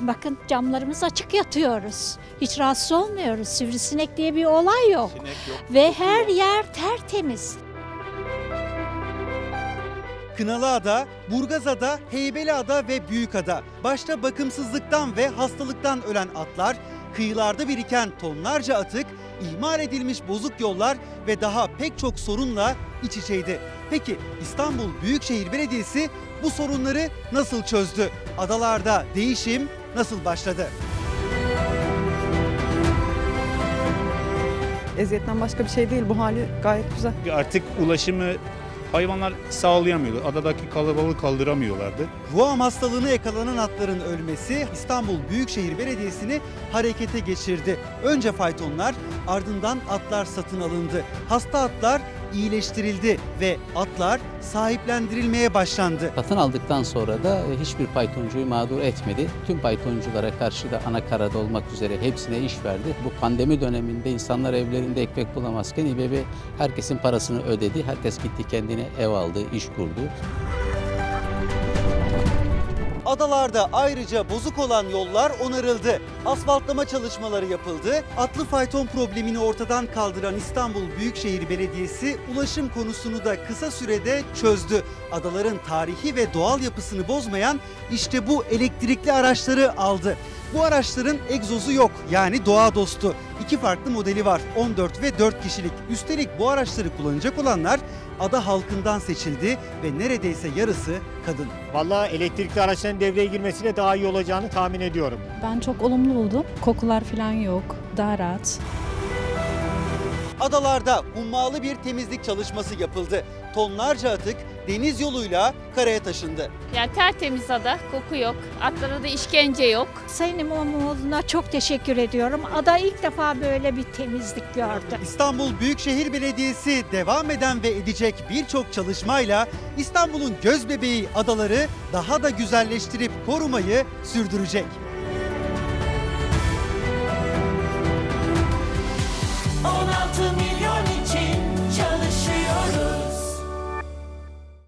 Bakın camlarımız açık yatıyoruz. Hiç rahatsız olmuyoruz. Sivrisinek diye bir olay yok. Sinek yok. Ve her yer tertemiz. Kınalıada, Burgazada, Heybeliada ve Büyükada başta bakımsızlıktan ve hastalıktan ölen atlar, kıyılarda biriken tonlarca atık, ihmal edilmiş bozuk yollar ve daha pek çok sorunla iç içeydi. Peki İstanbul Büyükşehir Belediyesi bu sorunları nasıl çözdü? Adalarda değişim nasıl başladı? Eziyetten başka bir şey değil. Bu hali gayet güzel. Artık ulaşımı hayvanlar sağlayamıyordu. Adadaki kalabalığı kaldıramıyorlardı. Vuam hastalığına yakalanan atların ölmesi İstanbul Büyükşehir Belediyesi'ni harekete geçirdi. Önce faytonlar ardından atlar satın alındı. Hasta atlar iyileştirildi ve atlar sahiplendirilmeye başlandı. Satın aldıktan sonra da e, hiçbir paytoncuyu mağdur etmedi. Tüm paytonculara karşı da ana olmak üzere hepsine iş verdi. Bu pandemi döneminde insanlar evlerinde ekmek bulamazken İBB herkesin parasını ödedi. Herkes gitti kendine ev aldı, iş kurdu. Adalarda ayrıca bozuk olan yollar onarıldı. Asfaltlama çalışmaları yapıldı. Atlı fayton problemini ortadan kaldıran İstanbul Büyükşehir Belediyesi ulaşım konusunu da kısa sürede çözdü. Adaların tarihi ve doğal yapısını bozmayan işte bu elektrikli araçları aldı. Bu araçların egzozu yok yani doğa dostu. İki farklı modeli var 14 ve 4 kişilik. Üstelik bu araçları kullanacak olanlar ada halkından seçildi ve neredeyse yarısı kadın. Vallahi elektrikli araçların devreye girmesiyle daha iyi olacağını tahmin ediyorum. Ben çok olumlu buldum. Kokular falan yok. Daha rahat. Adalarda hummalı bir temizlik çalışması yapıldı. Tonlarca atık deniz yoluyla karaya taşındı. Yani tertemiz ada, koku yok. Atlara da işkence yok. Sayın İmamoğlu'na çok teşekkür ediyorum. Ada ilk defa böyle bir temizlik gördü. İstanbul Büyükşehir Belediyesi devam eden ve edecek birçok çalışmayla İstanbul'un gözbebeği adaları daha da güzelleştirip korumayı sürdürecek.